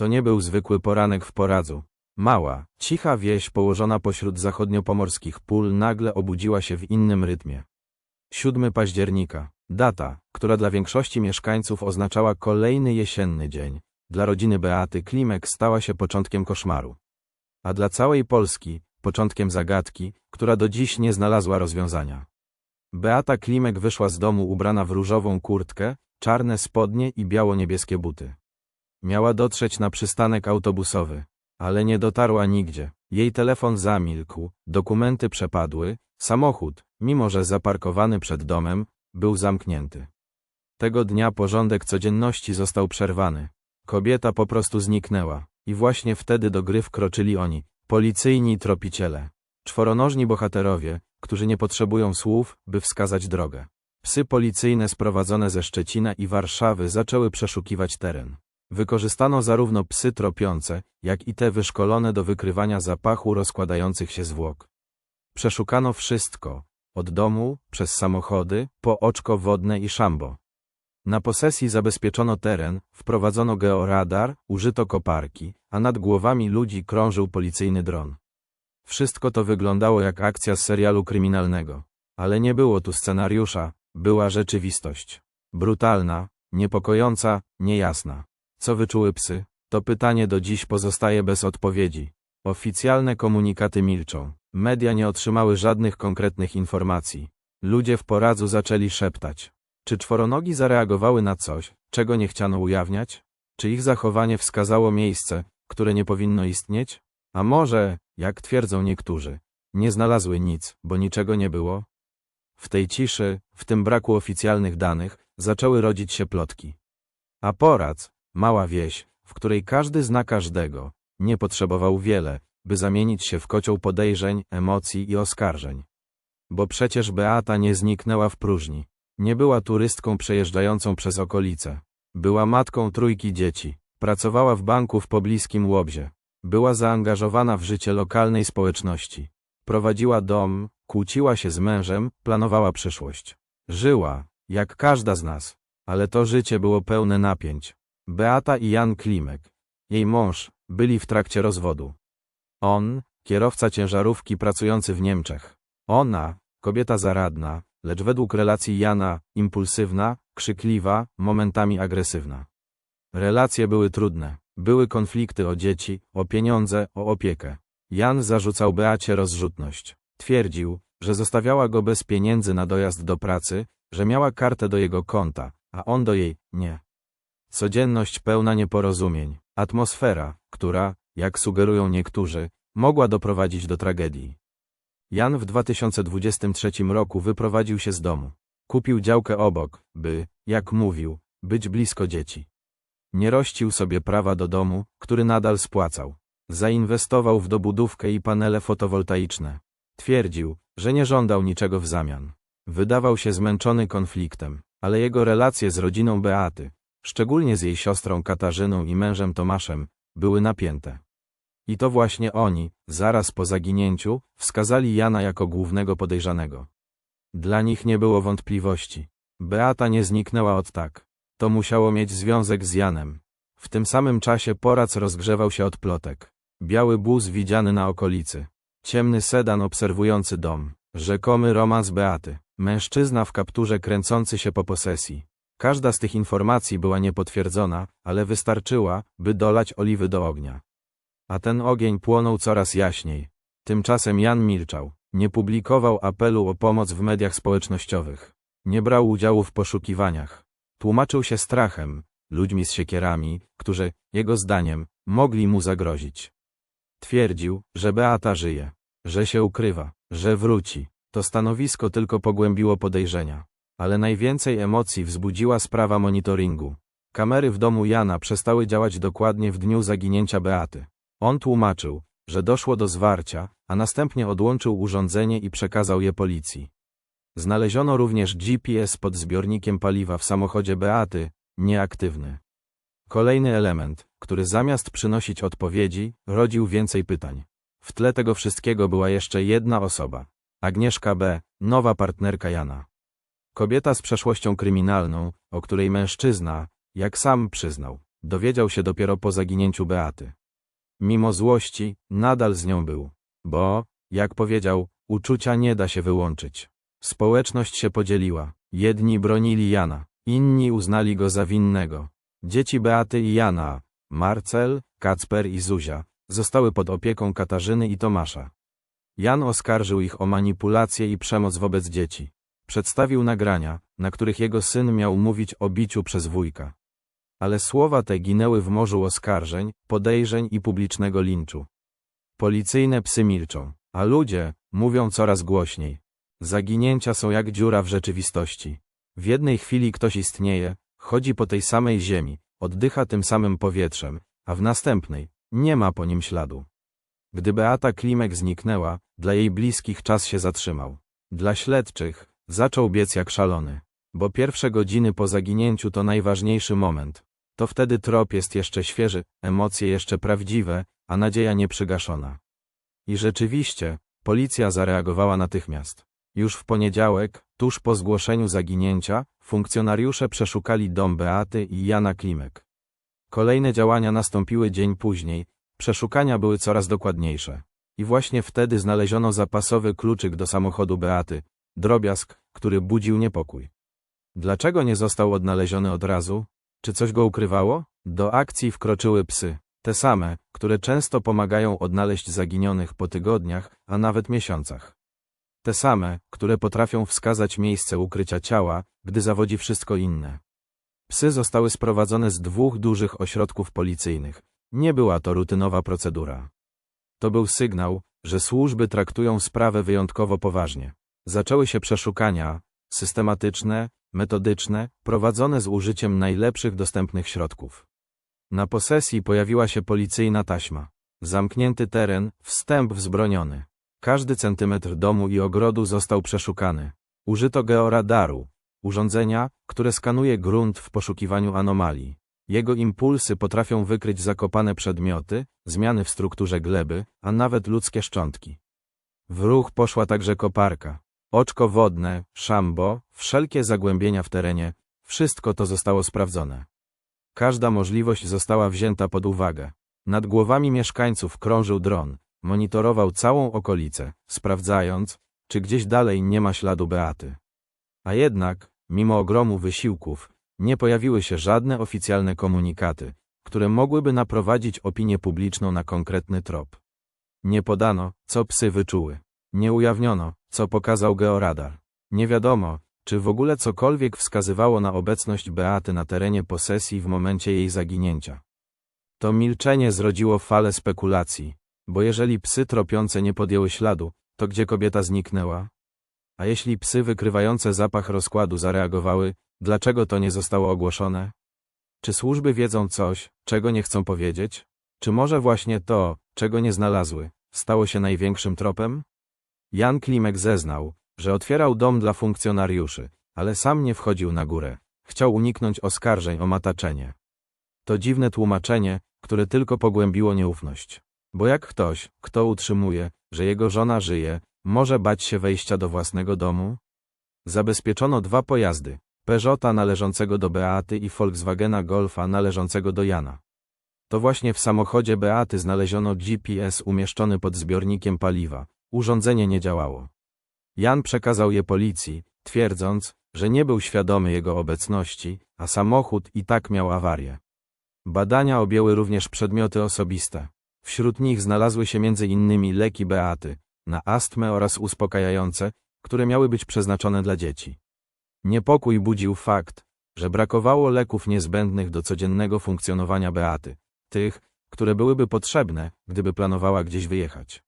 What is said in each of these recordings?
To nie był zwykły poranek w Poradzu. Mała, cicha wieś położona pośród zachodniopomorskich pól nagle obudziła się w innym rytmie. 7 października. Data, która dla większości mieszkańców oznaczała kolejny jesienny dzień. Dla rodziny Beaty Klimek stała się początkiem koszmaru. A dla całej Polski początkiem zagadki, która do dziś nie znalazła rozwiązania. Beata Klimek wyszła z domu ubrana w różową kurtkę, czarne spodnie i biało-niebieskie buty. Miała dotrzeć na przystanek autobusowy, ale nie dotarła nigdzie. Jej telefon zamilkł, dokumenty przepadły, samochód, mimo że zaparkowany przed domem, był zamknięty. Tego dnia porządek codzienności został przerwany. Kobieta po prostu zniknęła i właśnie wtedy do gry wkroczyli oni, policyjni tropiciele. Czworonożni bohaterowie, którzy nie potrzebują słów, by wskazać drogę. Psy policyjne sprowadzone ze Szczecina i Warszawy zaczęły przeszukiwać teren. Wykorzystano zarówno psy tropiące, jak i te wyszkolone do wykrywania zapachu rozkładających się zwłok. Przeszukano wszystko, od domu, przez samochody, po oczko wodne i szambo. Na posesji zabezpieczono teren, wprowadzono georadar, użyto koparki, a nad głowami ludzi krążył policyjny dron. Wszystko to wyglądało jak akcja z serialu kryminalnego. Ale nie było tu scenariusza, była rzeczywistość. Brutalna, niepokojąca, niejasna. Co wyczuły psy? To pytanie do dziś pozostaje bez odpowiedzi. Oficjalne komunikaty milczą. Media nie otrzymały żadnych konkretnych informacji. Ludzie w poradzu zaczęli szeptać. Czy czworonogi zareagowały na coś, czego nie chciano ujawniać? Czy ich zachowanie wskazało miejsce, które nie powinno istnieć? A może, jak twierdzą niektórzy, nie znalazły nic, bo niczego nie było? W tej ciszy, w tym braku oficjalnych danych, zaczęły rodzić się plotki. A Porac, mała wieś, w której każdy zna każdego, nie potrzebował wiele, by zamienić się w kocioł podejrzeń, emocji i oskarżeń. Bo przecież Beata nie zniknęła w próżni. Nie była turystką przejeżdżającą przez okolice. Była matką trójki dzieci. Pracowała w banku w pobliskim Łobzie. Była zaangażowana w życie lokalnej społeczności. Prowadziła dom, kłóciła się z mężem, planowała przyszłość. Żyła, jak każda z nas. Ale to życie było pełne napięć. Beata i Jan Klimek, jej mąż, byli w trakcie rozwodu. On, kierowca ciężarówki pracujący w Niemczech. Ona, kobieta zaradna, lecz według relacji Jana, impulsywna, krzykliwa, momentami agresywna. Relacje były trudne. Były konflikty o dzieci, o pieniądze, o opiekę. Jan zarzucał Beacie rozrzutność. Twierdził, że zostawiała go bez pieniędzy na dojazd do pracy, że miała kartę do jego konta, a on do jej nie. Codzienność pełna nieporozumień, atmosfera, która, jak sugerują niektórzy, mogła doprowadzić do tragedii. Jan w 2023 roku wyprowadził się z domu. Kupił działkę obok, by, jak mówił, być blisko dzieci. Nie rościł sobie prawa do domu, który nadal spłacał. Zainwestował w dobudówkę i panele fotowoltaiczne. Twierdził, że nie żądał niczego w zamian. Wydawał się zmęczony konfliktem, ale jego relacje z rodziną Beaty, szczególnie z jej siostrą Katarzyną i mężem Tomaszem, były napięte. I to właśnie oni, zaraz po zaginięciu, wskazali Jana jako głównego podejrzanego. Dla nich nie było wątpliwości. Beata nie zniknęła od tak. To musiało mieć związek z Janem. W tym samym czasie Porac rozgrzewał się od plotek. Biały bus widziany na okolicy. Ciemny sedan obserwujący dom. Rzekomy romans Beaty. Mężczyzna w kapturze kręcący się po posesji. Każda z tych informacji była niepotwierdzona, ale wystarczyła, by dolać oliwy do ognia. A ten ogień płonął coraz jaśniej. Tymczasem Jan milczał. Nie publikował apelu o pomoc w mediach społecznościowych. Nie brał udziału w poszukiwaniach. Tłumaczył się strachem, ludźmi z siekierami, którzy, jego zdaniem, mogli mu zagrozić. Twierdził, że Beata żyje, że się ukrywa, że wróci. To stanowisko tylko pogłębiło podejrzenia. Ale najwięcej emocji wzbudziła sprawa monitoringu. Kamery w domu Jana przestały działać dokładnie w dniu zaginięcia Beaty. On tłumaczył, że doszło do zwarcia, a następnie odłączył urządzenie i przekazał je policji. Znaleziono również GPS pod zbiornikiem paliwa w samochodzie Beaty, nieaktywny. Kolejny element, który zamiast przynosić odpowiedzi, rodził więcej pytań. W tle tego wszystkiego była jeszcze jedna osoba. Agnieszka B., nowa partnerka Jana. Kobieta z przeszłością kryminalną, o której mężczyzna, jak sam przyznał, dowiedział się dopiero po zaginięciu Beaty. Mimo złości, nadal z nią był. Bo, jak powiedział, uczucia nie da się wyłączyć. Społeczność się podzieliła. Jedni bronili Jana, inni uznali go za winnego. Dzieci Beaty i Jana, Marcel, Kacper i Zuzia, zostały pod opieką Katarzyny i Tomasza. Jan oskarżył ich o manipulację i przemoc wobec dzieci. Przedstawił nagrania, na których jego syn miał mówić o biciu przez wujka. Ale słowa te ginęły w morzu oskarżeń, podejrzeń i publicznego linczu. Policyjne psy milczą, a ludzie mówią coraz głośniej. Zaginięcia są jak dziura w rzeczywistości. W jednej chwili ktoś istnieje, chodzi po tej samej ziemi, oddycha tym samym powietrzem, a w następnej nie ma po nim śladu. Gdy Beata Klimek zniknęła, dla jej bliskich czas się zatrzymał. Dla śledczych zaczął biec jak szalony. Bo pierwsze godziny po zaginięciu to najważniejszy moment. To wtedy trop jest jeszcze świeży, emocje jeszcze prawdziwe, a nadzieja nieprzygaszona. I rzeczywiście, policja zareagowała natychmiast. Już w poniedziałek, tuż po zgłoszeniu zaginięcia, funkcjonariusze przeszukali dom Beaty i Jana Klimek. Kolejne działania nastąpiły dzień później, przeszukania były coraz dokładniejsze. I właśnie wtedy znaleziono zapasowy kluczyk do samochodu Beaty, drobiazg, który budził niepokój. Dlaczego nie został odnaleziony od razu? Czy coś go ukrywało? Do akcji wkroczyły psy, te same, które często pomagają odnaleźć zaginionych po tygodniach, a nawet miesiącach. Te same, które potrafią wskazać miejsce ukrycia ciała, gdy zawodzi wszystko inne. Psy zostały sprowadzone z dwóch dużych ośrodków policyjnych. Nie była to rutynowa procedura. To był sygnał, że służby traktują sprawę wyjątkowo poważnie. Zaczęły się przeszukania, systematyczne, metodyczne, prowadzone z użyciem najlepszych dostępnych środków. Na posesji pojawiła się policyjna taśma. Zamknięty teren, wstęp wzbroniony. Każdy centymetr domu i ogrodu został przeszukany. Użyto georadaru, urządzenia, które skanuje grunt w poszukiwaniu anomalii. Jego impulsy potrafią wykryć zakopane przedmioty, zmiany w strukturze gleby, a nawet ludzkie szczątki. W ruch poszła także koparka. Oczko wodne, szambo, wszelkie zagłębienia w terenie, wszystko to zostało sprawdzone. Każda możliwość została wzięta pod uwagę. Nad głowami mieszkańców krążył dron, monitorował całą okolicę, sprawdzając, czy gdzieś dalej nie ma śladu Beaty. A jednak, mimo ogromu wysiłków, nie pojawiły się żadne oficjalne komunikaty, które mogłyby naprowadzić opinię publiczną na konkretny trop. Nie podano, co psy wyczuły. Nie ujawniono, co pokazał georadar. Nie wiadomo, czy w ogóle cokolwiek wskazywało na obecność Beaty na terenie posesji w momencie jej zaginięcia. To milczenie zrodziło falę spekulacji, bo jeżeli psy tropiące nie podjęły śladu, to gdzie kobieta zniknęła? A jeśli psy wykrywające zapach rozkładu zareagowały, dlaczego to nie zostało ogłoszone? Czy służby wiedzą coś, czego nie chcą powiedzieć? Czy może właśnie to, czego nie znalazły, stało się największym tropem? Jan Klimek zeznał, że otwierał dom dla funkcjonariuszy, ale sam nie wchodził na górę. Chciał uniknąć oskarżeń o mataczenie. To dziwne tłumaczenie, które tylko pogłębiło nieufność. Bo jak ktoś, kto utrzymuje, że jego żona żyje, może bać się wejścia do własnego domu? Zabezpieczono dwa pojazdy, Peugeota należącego do Beaty i Volkswagena Golfa należącego do Jana. To właśnie w samochodzie Beaty znaleziono GPS umieszczony pod zbiornikiem paliwa. Urządzenie nie działało. Jan przekazał je policji, twierdząc, że nie był świadomy jego obecności, a samochód i tak miał awarię. Badania objęły również przedmioty osobiste. Wśród nich znalazły się m.in. leki Beaty, na astmę oraz uspokajające, które miały być przeznaczone dla dzieci. Niepokój budził fakt, że brakowało leków niezbędnych do codziennego funkcjonowania Beaty, tych, które byłyby potrzebne, gdyby planowała gdzieś wyjechać.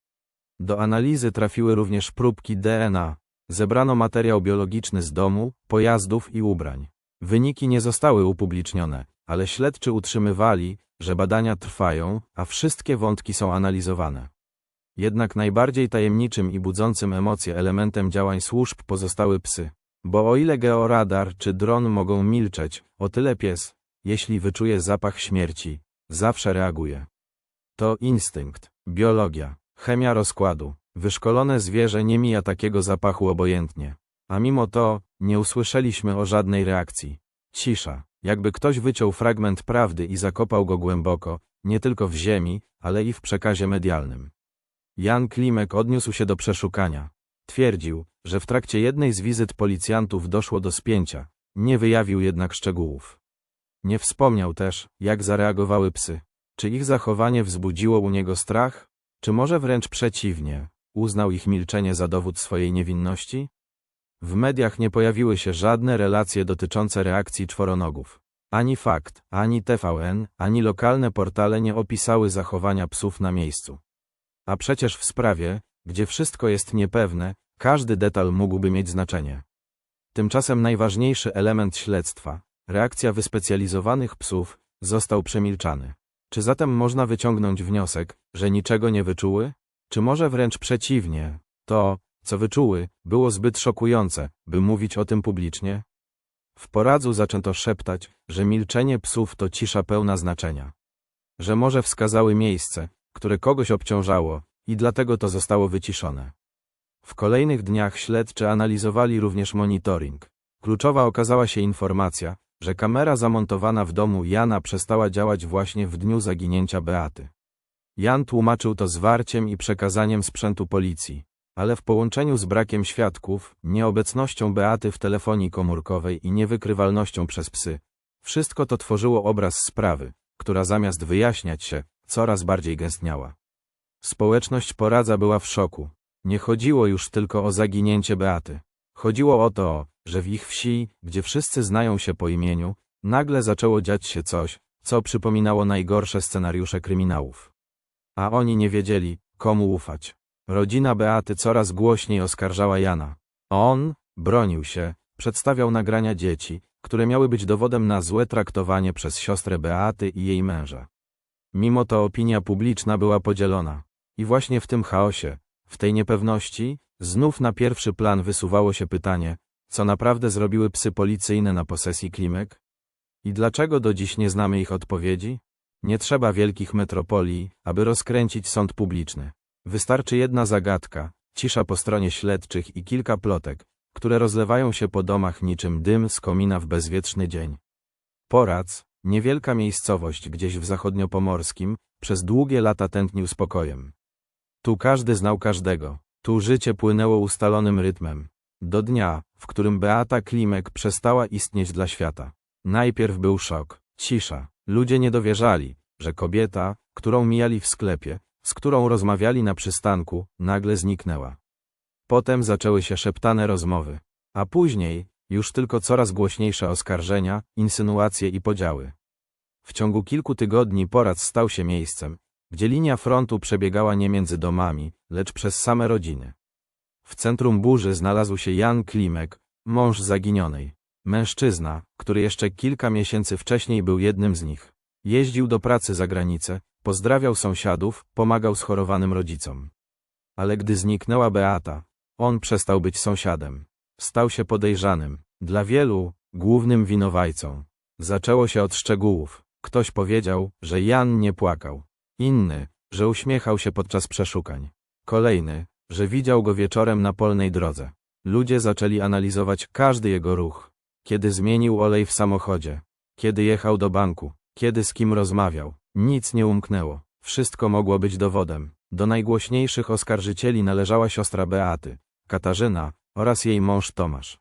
Do analizy trafiły również próbki DNA. Zebrano materiał biologiczny z domu, pojazdów i ubrań. Wyniki nie zostały upublicznione, ale śledczy utrzymywali, że badania trwają, a wszystkie wątki są analizowane. Jednak najbardziej tajemniczym i budzącym emocje elementem działań służb pozostały psy. Bo o ile georadar czy dron mogą milczeć, o tyle pies, jeśli wyczuje zapach śmierci, zawsze reaguje. To instynkt, biologia, chemia rozkładu. Wyszkolone zwierzę nie mija takiego zapachu obojętnie. A mimo to, nie usłyszeliśmy o żadnej reakcji. Cisza. Jakby ktoś wyciął fragment prawdy i zakopał go głęboko, nie tylko w ziemi, ale i w przekazie medialnym. Jan Klimek odniósł się do przeszukania. Twierdził, że w trakcie jednej z wizyt policjantów doszło do spięcia, nie wyjawił jednak szczegółów. Nie wspomniał też, jak zareagowały psy. Czy ich zachowanie wzbudziło u niego strach? Czy może wręcz przeciwnie, uznał ich milczenie za dowód swojej niewinności? W mediach nie pojawiły się żadne relacje dotyczące reakcji czworonogów. Ani Fakt, ani TVN, ani lokalne portale nie opisały zachowania psów na miejscu. A przecież w sprawie, gdzie wszystko jest niepewne, każdy detal mógłby mieć znaczenie. Tymczasem najważniejszy element śledztwa, reakcja wyspecjalizowanych psów, został przemilczany. Czy zatem można wyciągnąć wniosek, że niczego nie wyczuły? Czy może wręcz przeciwnie, to, co wyczuły, było zbyt szokujące, by mówić o tym publicznie? W poradzu zaczęto szeptać, że milczenie psów to cisza pełna znaczenia. Że może wskazały miejsce, które kogoś obciążało, i dlatego to zostało wyciszone. W kolejnych dniach śledczy analizowali również monitoring. Kluczowa okazała się informacja, że kamera zamontowana w domu Jana przestała działać właśnie w dniu zaginięcia Beaty. Jan tłumaczył to zwarciem i przekazaniem sprzętu policji, ale w połączeniu z brakiem świadków, nieobecnością Beaty w telefonii komórkowej i niewykrywalnością przez psy, wszystko to tworzyło obraz sprawy, która zamiast wyjaśniać się, coraz bardziej gęstniała. Społeczność poradza była w szoku. Nie chodziło już tylko o zaginięcie Beaty. Chodziło o to, że w ich wsi, gdzie wszyscy znają się po imieniu, nagle zaczęło dziać się coś, co przypominało najgorsze scenariusze kryminałów. A oni nie wiedzieli, komu ufać. Rodzina Beaty coraz głośniej oskarżała Jana. On bronił się, przedstawiał nagrania dzieci, które miały być dowodem na złe traktowanie przez siostrę Beaty i jej męża. Mimo to opinia publiczna była podzielona. I właśnie w tym chaosie, w tej niepewności, znów na pierwszy plan wysuwało się pytanie, co naprawdę zrobiły psy policyjne na posesji Klimek? I dlaczego do dziś nie znamy ich odpowiedzi? Nie trzeba wielkich metropolii, aby rozkręcić sąd publiczny. Wystarczy jedna zagadka, cisza po stronie śledczych i kilka plotek, które rozlewają się po domach niczym dym z komina w bezwietrzny dzień. Porac, niewielka miejscowość gdzieś w zachodniopomorskim, przez długie lata tętnił spokojem. Tu każdy znał każdego, tu życie płynęło ustalonym rytmem. Do dnia, w którym Beata Klimek przestała istnieć dla świata. Najpierw był szok, cisza. Ludzie nie dowierzali, że kobieta, którą mijali w sklepie, z którą rozmawiali na przystanku, nagle zniknęła. Potem zaczęły się szeptane rozmowy, a później już tylko coraz głośniejsze oskarżenia, insynuacje i podziały. W ciągu kilku tygodni porad stał się miejscem, gdzie linia frontu przebiegała nie między domami, lecz przez same rodziny. W centrum burzy znalazł się Jan Klimek, mąż zaginionej. Mężczyzna, który jeszcze kilka miesięcy wcześniej był jednym z nich. Jeździł do pracy za granicę, pozdrawiał sąsiadów, pomagał schorowanym rodzicom. Ale gdy zniknęła Beata, on przestał być sąsiadem. Stał się podejrzanym, dla wielu, głównym winowajcą. Zaczęło się od szczegółów. Ktoś powiedział, że Jan nie płakał. Inny, że uśmiechał się podczas przeszukań. Kolejny, że widział go wieczorem na polnej drodze. Ludzie zaczęli analizować każdy jego ruch. Kiedy zmienił olej w samochodzie, kiedy jechał do banku, kiedy z kim rozmawiał. Nic nie umknęło. Wszystko mogło być dowodem. Do najgłośniejszych oskarżycieli należała siostra Beaty, Katarzyna oraz jej mąż Tomasz.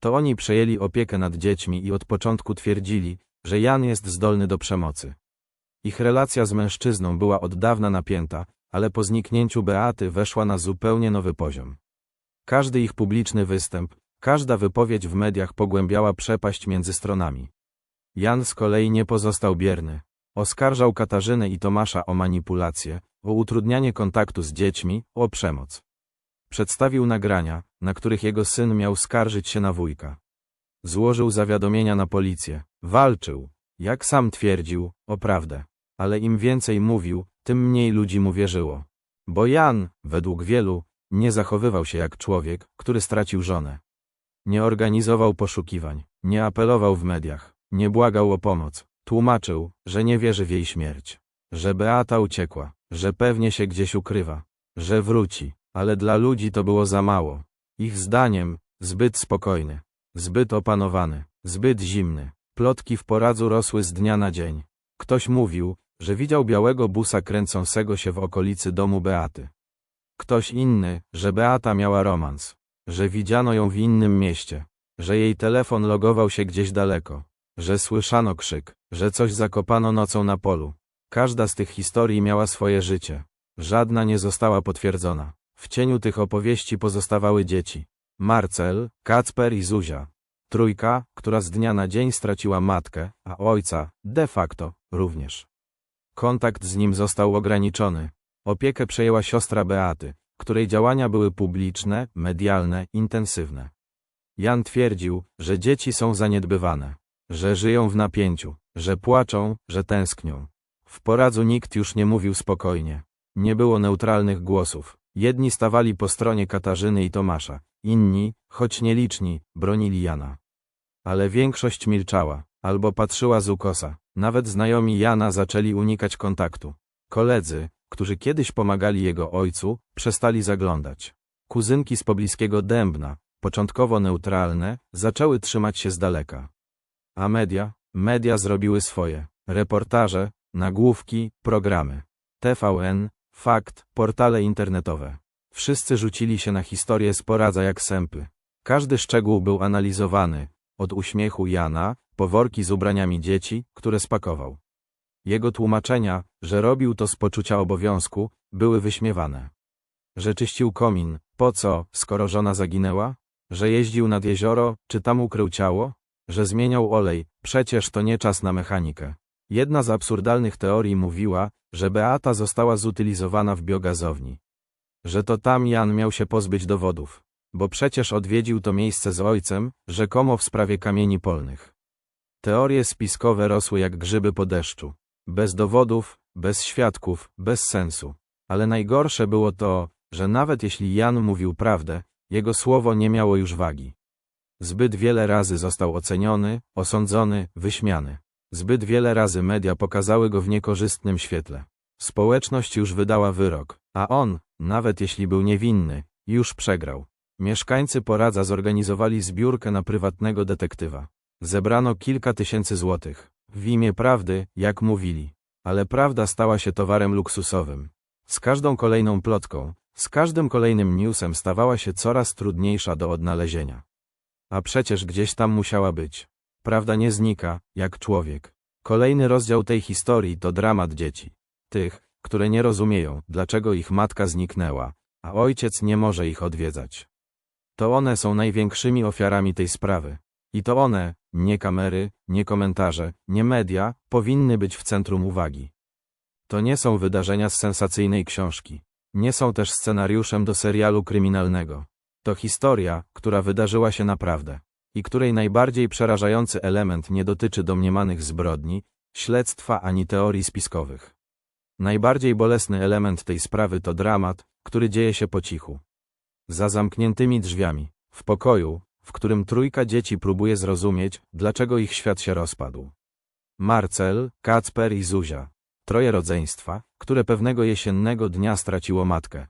To oni przejęli opiekę nad dziećmi i od początku twierdzili, że Jan jest zdolny do przemocy. Ich relacja z mężczyzną była od dawna napięta, ale po zniknięciu Beaty weszła na zupełnie nowy poziom. Każdy ich publiczny występ, każda wypowiedź w mediach pogłębiała przepaść między stronami. Jan z kolei nie pozostał bierny. Oskarżał Katarzynę i Tomasza o manipulację, o utrudnianie kontaktu z dziećmi, o przemoc. Przedstawił nagrania, na których jego syn miał skarżyć się na wujka. Złożył zawiadomienia na policję, walczył, jak sam twierdził, o prawdę. Ale im więcej mówił, tym mniej ludzi mu wierzyło. Bo Jan, według wielu, nie zachowywał się jak człowiek, który stracił żonę. Nie organizował poszukiwań, nie apelował w mediach, nie błagał o pomoc. Tłumaczył, że nie wierzy w jej śmierć, że Beata uciekła, że pewnie się gdzieś ukrywa, że wróci, ale dla ludzi to było za mało. Ich zdaniem, zbyt spokojny, zbyt opanowany, zbyt zimny. Plotki w poradzu rosły z dnia na dzień. Ktoś mówił, że widział białego busa kręcącego się w okolicy domu Beaty. Ktoś inny, że Beata miała romans, że widziano ją w innym mieście, że jej telefon logował się gdzieś daleko, że słyszano krzyk, że coś zakopano nocą na polu. Każda z tych historii miała swoje życie. Żadna nie została potwierdzona. W cieniu tych opowieści pozostawały dzieci. Marcel, Kacper i Zuzia. Trójka, która z dnia na dzień straciła matkę, a ojca, de facto, również. Kontakt z nim został ograniczony. Opiekę przejęła siostra Beaty, której działania były publiczne, medialne, intensywne. Jan twierdził, że dzieci są zaniedbywane, że żyją w napięciu, że płaczą, że tęsknią. W poradzu nikt już nie mówił spokojnie. Nie było neutralnych głosów. Jedni stawali po stronie Katarzyny i Tomasza, inni, choć nieliczni, bronili Jana. Ale większość milczała, albo patrzyła z ukosa. Nawet znajomi Jana zaczęli unikać kontaktu. Koledzy, którzy kiedyś pomagali jego ojcu, przestali zaglądać. Kuzynki z pobliskiego Dębna, początkowo neutralne, zaczęły trzymać się z daleka. A media? Media zrobiły swoje. Reportaże, nagłówki, programy. TVN, Fakt, portale internetowe. Wszyscy rzucili się na historię z poradza jak sępy. Każdy szczegół był analizowany, od uśmiechu Jana, po worki z ubraniami dzieci, które spakował. Jego tłumaczenia, że robił to z poczucia obowiązku, były wyśmiewane. Że czyścił komin, po co, skoro żona zaginęła? Że jeździł nad jezioro, czy tam ukrył ciało? Że zmieniał olej, przecież to nie czas na mechanikę. Jedna z absurdalnych teorii mówiła, że Beata została zutylizowana w biogazowni. Że to tam Jan miał się pozbyć dowodów, bo przecież odwiedził to miejsce z ojcem, rzekomo w sprawie kamieni polnych. Teorie spiskowe rosły jak grzyby po deszczu. Bez dowodów, bez świadków, bez sensu. Ale najgorsze było to, że nawet jeśli Jan mówił prawdę, jego słowo nie miało już wagi. Zbyt wiele razy został oceniony, osądzony, wyśmiany. Zbyt wiele razy media pokazały go w niekorzystnym świetle. Społeczność już wydała wyrok, a on, nawet jeśli był niewinny, już przegrał. Mieszkańcy Poradza zorganizowali zbiórkę na prywatnego detektywa. Zebrano kilka tysięcy złotych. W imię prawdy, jak mówili. Ale prawda stała się towarem luksusowym. Z każdą kolejną plotką, z każdym kolejnym newsem stawała się coraz trudniejsza do odnalezienia. A przecież gdzieś tam musiała być. Prawda nie znika, jak człowiek. Kolejny rozdział tej historii to dramat dzieci. Tych, które nie rozumieją, dlaczego ich matka zniknęła, a ojciec nie może ich odwiedzać. To one są największymi ofiarami tej sprawy. I to one, nie kamery, nie komentarze, nie media, powinny być w centrum uwagi. To nie są wydarzenia z sensacyjnej książki. Nie są też scenariuszem do serialu kryminalnego. To historia, która wydarzyła się naprawdę i której najbardziej przerażający element nie dotyczy domniemanych zbrodni, śledztwa ani teorii spiskowych. Najbardziej bolesny element tej sprawy to dramat, który dzieje się po cichu. Za zamkniętymi drzwiami, w pokoju, w którym trójka dzieci próbuje zrozumieć, dlaczego ich świat się rozpadł. Marcel, Kacper i Zuzia. Troje rodzeństwa, które pewnego jesiennego dnia straciło matkę.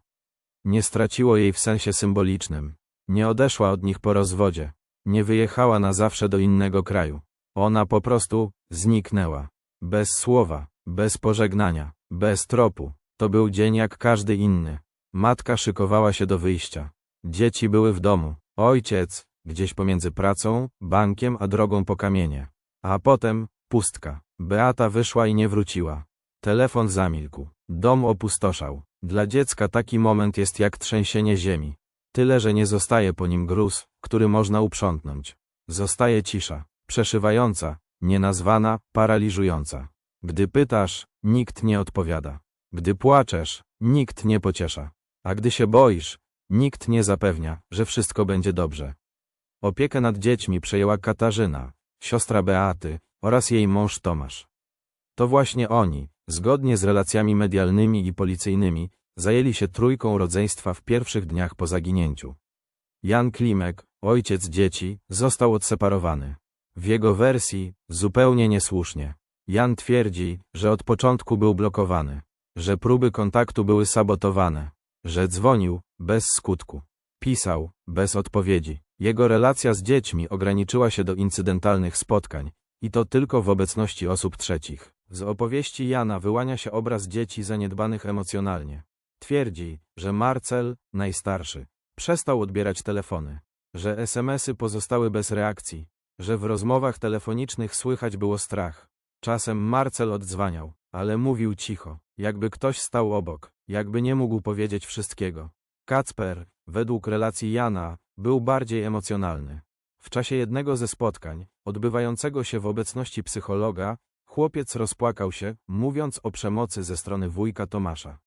Nie straciło jej w sensie symbolicznym. Nie odeszła od nich po rozwodzie, nie wyjechała na zawsze do innego kraju. Ona po prostu zniknęła. Bez słowa, bez pożegnania, bez tropu. To był dzień jak każdy inny. Matka szykowała się do wyjścia. Dzieci były w domu. Ojciec, gdzieś pomiędzy pracą, bankiem a drogą po kamienie. A potem pustka. Beata wyszła i nie wróciła. Telefon zamilkł. Dom opustoszał. Dla dziecka taki moment jest jak trzęsienie ziemi. Tyle, że nie zostaje po nim gruz, który można uprzątnąć. Zostaje cisza, przeszywająca, nienazwana, paraliżująca. Gdy pytasz, nikt nie odpowiada. Gdy płaczesz, nikt nie pociesza. A gdy się boisz, nikt nie zapewnia, że wszystko będzie dobrze. Opiekę nad dziećmi przejęła Katarzyna, siostra Beaty oraz jej mąż Tomasz. To właśnie oni, zgodnie z relacjami medialnymi i policyjnymi, zajęli się trójką rodzeństwa w pierwszych dniach po zaginięciu. Jan Klimek, ojciec dzieci, został odseparowany. W jego wersji, zupełnie niesłusznie. Jan twierdzi, że od początku był blokowany, że próby kontaktu były sabotowane, że dzwonił, bez skutku. Pisał, bez odpowiedzi. Jego relacja z dziećmi ograniczyła się do incydentalnych spotkań I to tylko w obecności osób trzecich. Z opowieści Jana wyłania się obraz dzieci zaniedbanych emocjonalnie. Twierdzi, że Marcel, najstarszy, przestał odbierać telefony, że SMS-y pozostały bez reakcji, że w rozmowach telefonicznych słychać było strach. Czasem Marcel odzwaniał, ale mówił cicho, jakby ktoś stał obok, jakby nie mógł powiedzieć wszystkiego. Kacper, według relacji Jana, był bardziej emocjonalny. W czasie jednego ze spotkań, odbywającego się w obecności psychologa, chłopiec rozpłakał się, mówiąc o przemocy ze strony wujka Tomasza.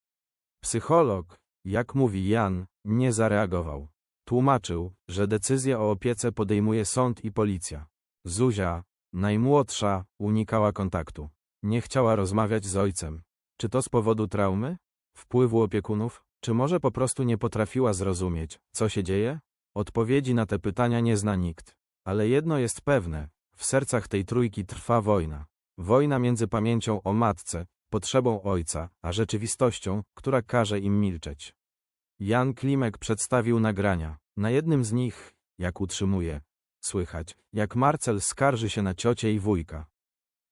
Psycholog, jak mówi Jan, nie zareagował. Tłumaczył, że decyzję o opiece podejmuje sąd i policja. Zuzia, najmłodsza, unikała kontaktu. Nie chciała rozmawiać z ojcem. Czy to z powodu traumy? Wpływu opiekunów? Czy może po prostu nie potrafiła zrozumieć, co się dzieje? Odpowiedzi na te pytania nie zna nikt. Ale jedno jest pewne, w sercach tej trójki trwa wojna. Wojna między pamięcią o matce, potrzebą ojca, a rzeczywistością, która każe im milczeć. Jan Klimek przedstawił nagrania. Na jednym z nich, jak utrzymuje, słychać, jak Marcel skarży się na ciocię i wujka.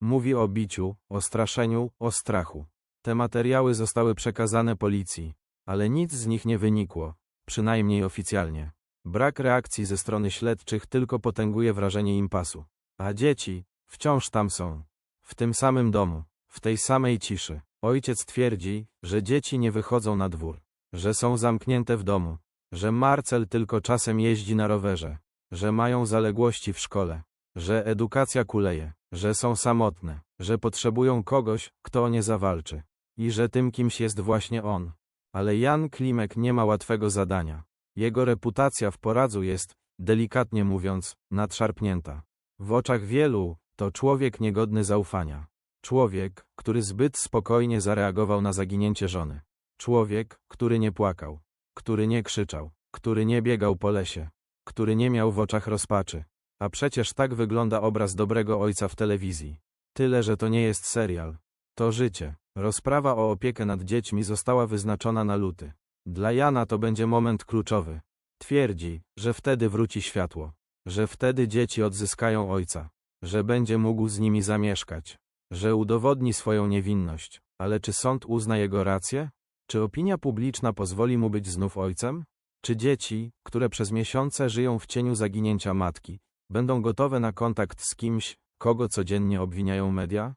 Mówi o biciu, o straszeniu, o strachu. Te materiały zostały przekazane policji, ale nic z nich nie wynikło, przynajmniej oficjalnie. Brak reakcji ze strony śledczych tylko potęguje wrażenie impasu. A dzieci wciąż tam są. W tym samym domu, w tej samej ciszy. Ojciec twierdzi, że dzieci nie wychodzą na dwór, że są zamknięte w domu, że Marcel tylko czasem jeździ na rowerze, że mają zaległości w szkole, że edukacja kuleje, że są samotne, że potrzebują kogoś, kto o nie zawalczy i że tym kimś jest właśnie on. Ale Jan Klimek nie ma łatwego zadania. Jego reputacja w poradzu jest, delikatnie mówiąc, nadszarpnięta. W oczach wielu to człowiek niegodny zaufania. Człowiek, który zbyt spokojnie zareagował na zaginięcie żony. Człowiek, który nie płakał, który nie krzyczał, który nie biegał po lesie, który nie miał w oczach rozpaczy. A przecież tak wygląda obraz dobrego ojca w telewizji. Tyle, że to nie jest serial. To życie. Rozprawa o opiekę nad dziećmi została wyznaczona na luty. Dla Jana to będzie moment kluczowy. Twierdzi, że wtedy wróci światło, że wtedy dzieci odzyskają ojca, że będzie mógł z nimi zamieszkać, że udowodni swoją niewinność. Ale czy sąd uzna jego rację? Czy opinia publiczna pozwoli mu być znów ojcem? Czy dzieci, które przez miesiące żyją w cieniu zaginięcia matki, będą gotowe na kontakt z kimś, kogo codziennie obwiniają media?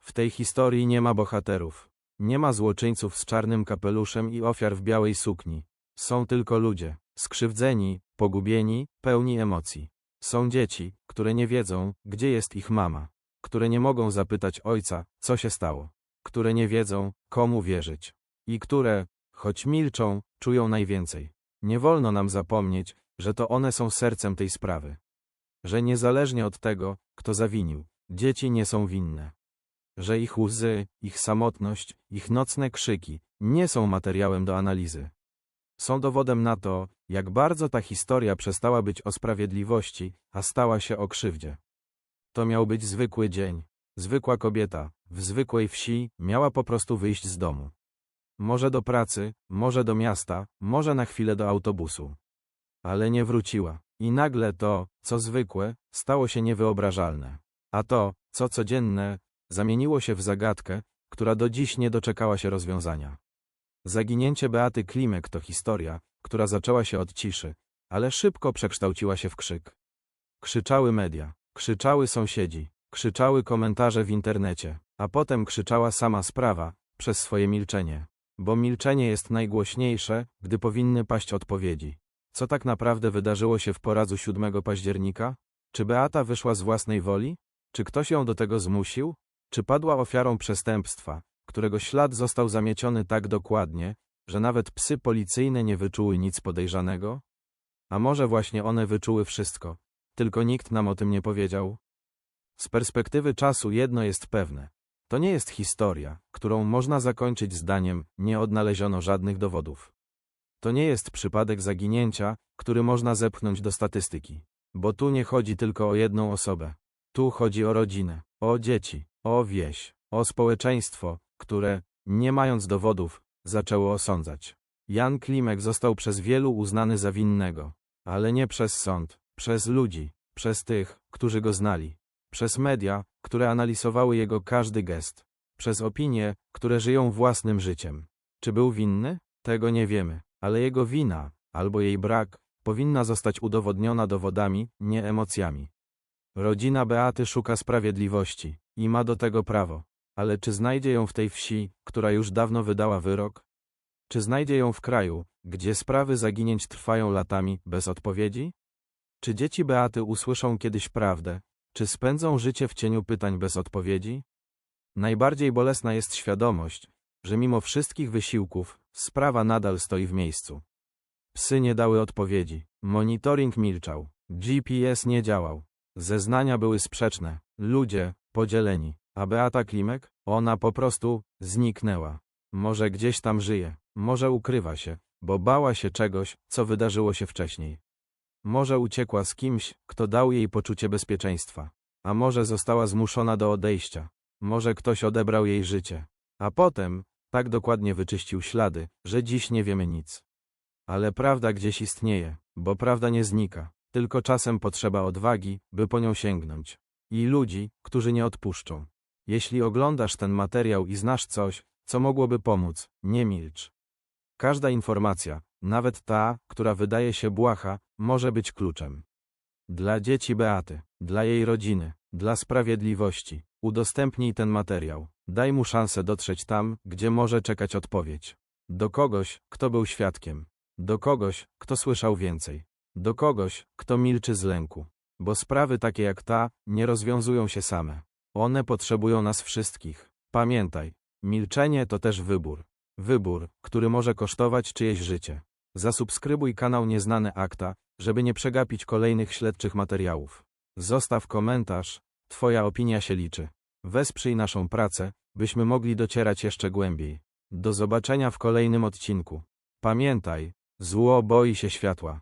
W tej historii nie ma bohaterów. Nie ma złoczyńców z czarnym kapeluszem i ofiar w białej sukni. Są tylko ludzie, skrzywdzeni, pogubieni, pełni emocji. Są dzieci, które nie wiedzą, gdzie jest ich mama, które nie mogą zapytać ojca, co się stało, które nie wiedzą, komu wierzyć i które, choć milczą, czują najwięcej. Nie wolno nam zapomnieć, że to one są sercem tej sprawy. Że niezależnie od tego, kto zawinił, dzieci nie są winne że ich łzy, ich samotność, ich nocne krzyki nie są materiałem do analizy. Są dowodem na to, jak bardzo ta historia przestała być o sprawiedliwości, a stała się o krzywdzie. To miał być zwykły dzień. Zwykła kobieta, w zwykłej wsi, miała po prostu wyjść z domu. Może do pracy, może do miasta, może na chwilę do autobusu. Ale nie wróciła. I nagle to, co zwykłe, stało się niewyobrażalne. A to, co codzienne, zamieniło się w zagadkę, która do dziś nie doczekała się rozwiązania. Zaginięcie Beaty Klimek to historia, która zaczęła się od ciszy, ale szybko przekształciła się w krzyk. Krzyczały media, krzyczały sąsiedzi, krzyczały komentarze w internecie, a potem krzyczała sama sprawa, przez swoje milczenie. Bo milczenie jest najgłośniejsze, gdy powinny paść odpowiedzi. Co tak naprawdę wydarzyło się w poradzu 7 października? Czy Beata wyszła z własnej woli? Czy ktoś ją do tego zmusił? Czy padła ofiarą przestępstwa, którego ślad został zamieciony tak dokładnie, że nawet psy policyjne nie wyczuły nic podejrzanego? A może właśnie one wyczuły wszystko, tylko nikt nam o tym nie powiedział? Z perspektywy czasu jedno jest pewne. To nie jest historia, którą można zakończyć zdaniem nie odnaleziono żadnych dowodów. To nie jest przypadek zaginięcia, który można zepchnąć do statystyki. Bo tu nie chodzi tylko o jedną osobę. Tu chodzi o rodzinę, o dzieci, o wieś, o społeczeństwo, które, nie mając dowodów, zaczęło osądzać. Jan Klimek został przez wielu uznany za winnego, ale nie przez sąd, przez ludzi, przez tych, którzy go znali. Przez media, które analizowały jego każdy gest. Przez opinie, które żyją własnym życiem. Czy był winny? Tego nie wiemy, ale jego wina, albo jej brak, powinna zostać udowodniona dowodami, nie emocjami. Rodzina Beaty szuka sprawiedliwości i ma do tego prawo. Ale czy znajdzie ją w tej wsi, która już dawno wydała wyrok? Czy znajdzie ją w kraju, gdzie sprawy zaginięć trwają latami, bez odpowiedzi? Czy dzieci Beaty usłyszą kiedyś prawdę? Czy spędzą życie w cieniu pytań bez odpowiedzi? Najbardziej bolesna jest świadomość, że mimo wszystkich wysiłków, sprawa nadal stoi w miejscu. Psy nie dały odpowiedzi, monitoring milczał, GPS nie działał, zeznania były sprzeczne, ludzie podzieleni, a Beata Klimek, ona po prostu zniknęła. Może gdzieś tam żyje, może ukrywa się, bo bała się czegoś, co wydarzyło się wcześniej. Może uciekła z kimś, kto dał jej poczucie bezpieczeństwa, a może została zmuszona do odejścia, może ktoś odebrał jej życie, a potem tak dokładnie wyczyścił ślady, że dziś nie wiemy nic. Ale prawda gdzieś istnieje, bo prawda nie znika, tylko czasem potrzeba odwagi, by po nią sięgnąć. I ludzi, którzy nie odpuszczą. Jeśli oglądasz ten materiał i znasz coś, co mogłoby pomóc, nie milcz. Każda informacja, nawet ta, która wydaje się błaha, może być kluczem. Dla dzieci Beaty, dla jej rodziny, dla sprawiedliwości, udostępnij ten materiał. Daj mu szansę dotrzeć tam, gdzie może czekać odpowiedź. Do kogoś, kto był świadkiem. Do kogoś, kto słyszał więcej. Do kogoś, kto milczy z lęku. Bo sprawy takie jak ta, nie rozwiązują się same. One potrzebują nas wszystkich. Pamiętaj, milczenie to też wybór. Wybór, który może kosztować czyjeś życie. Zasubskrybuj kanał Nieznane Akta, żeby nie przegapić kolejnych śledczych materiałów. Zostaw komentarz, Twoja opinia się liczy. Wesprzyj naszą pracę, byśmy mogli docierać jeszcze głębiej. Do zobaczenia w kolejnym odcinku. Pamiętaj, zło boi się światła.